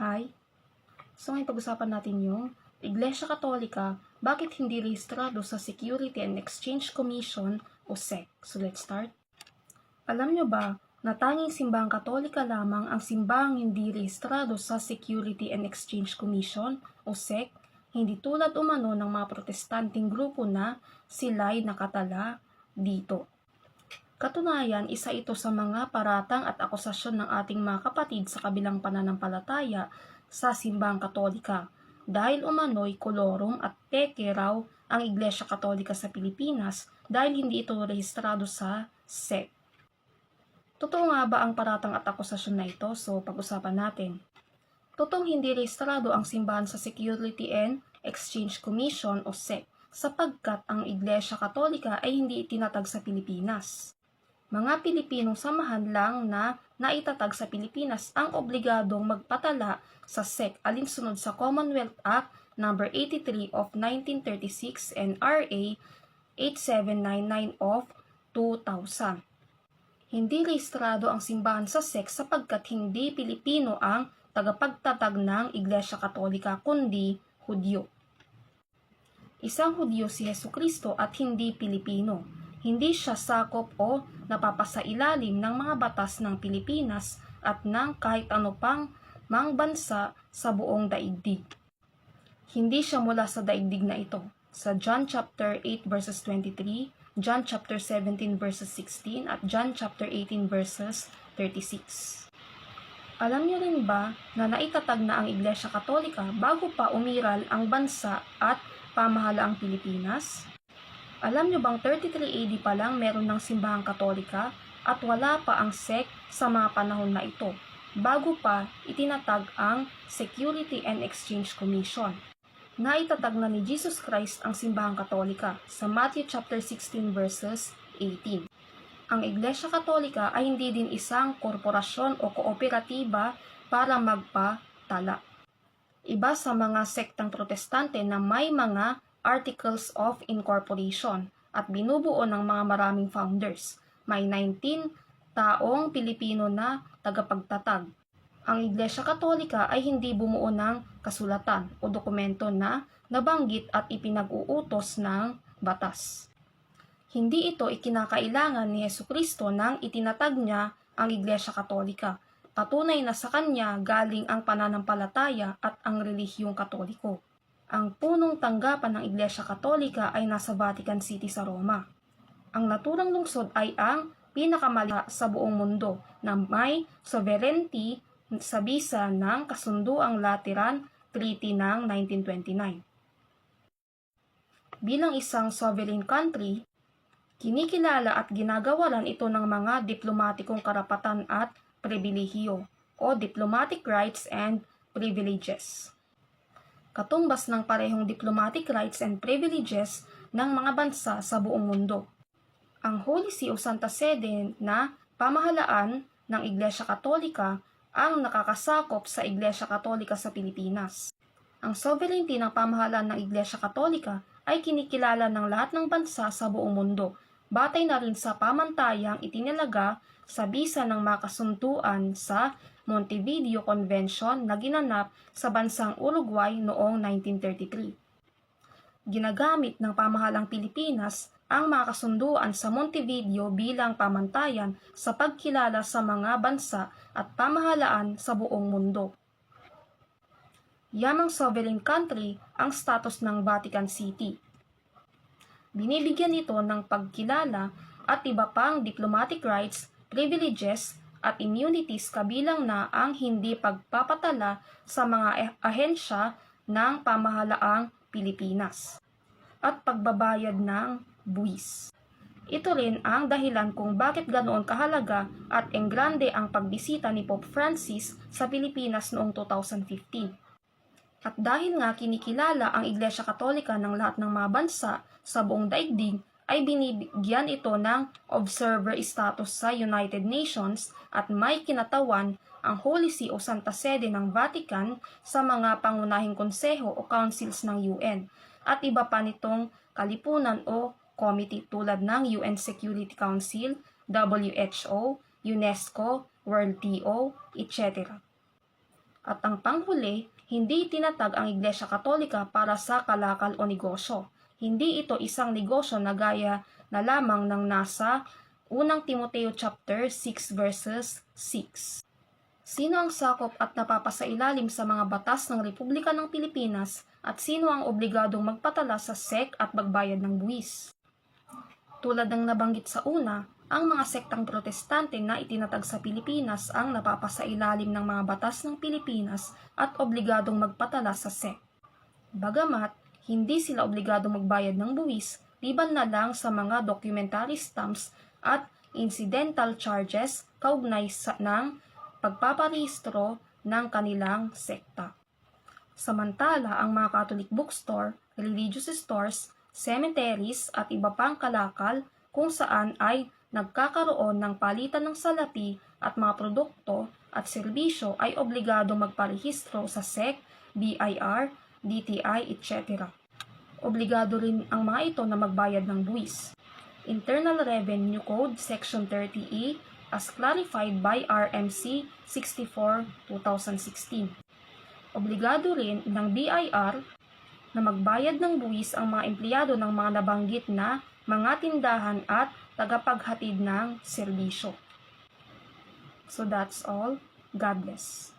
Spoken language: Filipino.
Hi. So ngayon pag-usapan natin yung Iglesia Katolika, bakit hindi rehistrado sa Security and Exchange Commission o SEC? So let's start. Alam nyo ba na tanging simbahang katolika lamang ang simbahang hindi rehistrado sa Security and Exchange Commission o SEC, hindi tulad umano ng mga protestanting grupo na sila'y nakatala dito. Katunayan, isa ito sa mga paratang at akusasyon ng ating mga kapatid sa kabilang pananampalataya sa simbahang katolika dahil umano'y kolorum at peke raw ang Iglesia Katolika sa Pilipinas dahil hindi ito rehistrado sa SEC. Totoo nga ba ang paratang at akusasyon na ito? So, pag-usapan natin. Totoong hindi rehistrado ang simbahan sa Security and Exchange Commission o SEC sapagkat ang Iglesia Katolika ay hindi itinatag sa Pilipinas. Mga Pilipinong samahan lang na naitatag sa Pilipinas ang obligadong magpatala sa SEC alinsunod sa Commonwealth Act No. 83 of 1936 and RA 8799 of 2000. Hindi rehistrado ang simbahan sa SEC sapagkat hindi Pilipino ang tagapagtatag ng Iglesia Katolika kundi Hudyo. Isang Hudyo si Heso Kristo at hindi Pilipino. Hindi siya sakop o napapasailalim ng mga batas ng Pilipinas at ng kahit ano pang mang bansa sa buong daigdig. Hindi siya mula sa daigdig na ito. Sa John chapter 8 verses 23, John chapter 17 verses 16 at John chapter 18 verses 36. Alam niyo rin ba na naitatag na ang Iglesia Katolika bago pa umiral ang bansa at pamahalaang Pilipinas? Alam niyo bang 33 AD pa lang meron ng simbahang katolika at wala pa ang SEC sa mga panahon na ito, bago pa itinatag ang Security and Exchange Commission. Naitatag na ni Jesus Christ ang simbahang katolika sa Matthew chapter 16 verses 18. Ang Iglesia Katolika ay hindi din isang korporasyon o kooperatiba para magpatala. Iba sa mga sektang protestante na may mga Articles of Incorporation at binubuo ng mga maraming founders. May 19 taong Pilipino na tagapagtatag. Ang Iglesia Katolika ay hindi bumuo ng kasulatan o dokumento na nabanggit at ipinag-uutos ng batas. Hindi ito ikinakailangan ni Yesu Kristo nang itinatag niya ang Iglesia Katolika. Patunay na sa kanya galing ang pananampalataya at ang relihiyong katoliko. Ang punong tanggapan ng Iglesia Katolika ay nasa Vatican City sa Roma. Ang naturang lungsod ay ang pinakamala sa buong mundo na may sovereignty sa bisa ng kasunduang Lateran Treaty ng 1929. Bilang isang sovereign country, kinikilala at ginagawalan ito ng mga diplomatikong karapatan at pribilehiyo o diplomatic rights and privileges katumbas ng parehong diplomatic rights and privileges ng mga bansa sa buong mundo. Ang Holy See o Santa Sede na pamahalaan ng Iglesia Katolika ang nakakasakop sa Iglesia Katolika sa Pilipinas. Ang sovereignty ng pamahalaan ng Iglesia Katolika ay kinikilala ng lahat ng bansa sa buong mundo, batay na rin sa pamantayang itinalaga sa bisa ng makasunduan sa Montevideo Convention na ginanap sa bansang Uruguay noong 1933. Ginagamit ng pamahalang Pilipinas ang makasunduan sa Montevideo bilang pamantayan sa pagkilala sa mga bansa at pamahalaan sa buong mundo. Yamang sovereign country ang status ng Vatican City. Binibigyan ito ng pagkilala at iba pang diplomatic rights, privileges at immunities kabilang na ang hindi pagpapatala sa mga eh- ahensya ng pamahalaang Pilipinas at pagbabayad ng buwis. Ito rin ang dahilan kung bakit ganoon kahalaga at enggrande ang pagbisita ni Pope Francis sa Pilipinas noong 2015. At dahil nga kinikilala ang Iglesia Katolika ng lahat ng mga bansa sa buong daigdig, ay binibigyan ito ng observer status sa United Nations at may kinatawan ang Holy See o Santa Sede ng Vatican sa mga pangunahing konseho o councils ng UN at iba pa nitong kalipunan o committee tulad ng UN Security Council, WHO, UNESCO, World TO, etc. At ang panghuli, hindi tinatag ang Iglesia Katolika para sa kalakal o negosyo. Hindi ito isang negosyo na gaya na lamang ng nasa unang Timoteo chapter 6 verses 6. Sino ang sakop at napapasailalim sa mga batas ng Republika ng Pilipinas at sino ang obligadong magpatala sa SEC at magbayad ng buwis? Tulad ng nabanggit sa una, ang mga sektang protestante na itinatag sa Pilipinas ang napapasailalim ng mga batas ng Pilipinas at obligadong magpatala sa SEC. Bagamat, hindi sila obligadong magbayad ng buwis, liban na lang sa mga documentary stamps at incidental charges kaugnay sa, ng pagpaparehistro ng kanilang sekta. Samantala, ang mga Catholic bookstore, religious stores, cemeteries at iba pang kalakal kung saan ay nagkakaroon ng palitan ng salapi at mga produkto at serbisyo ay obligado magparehistro sa SEC, BIR, DTI, etc. Obligado rin ang mga ito na magbayad ng buwis. Internal Revenue Code Section 30E as clarified by RMC 64-2016. Obligado rin ng BIR na magbayad ng buwis ang mga empleyado ng mga nabanggit na mga tindahan at tagapaghatid ng serbisyo. So that's all. God bless.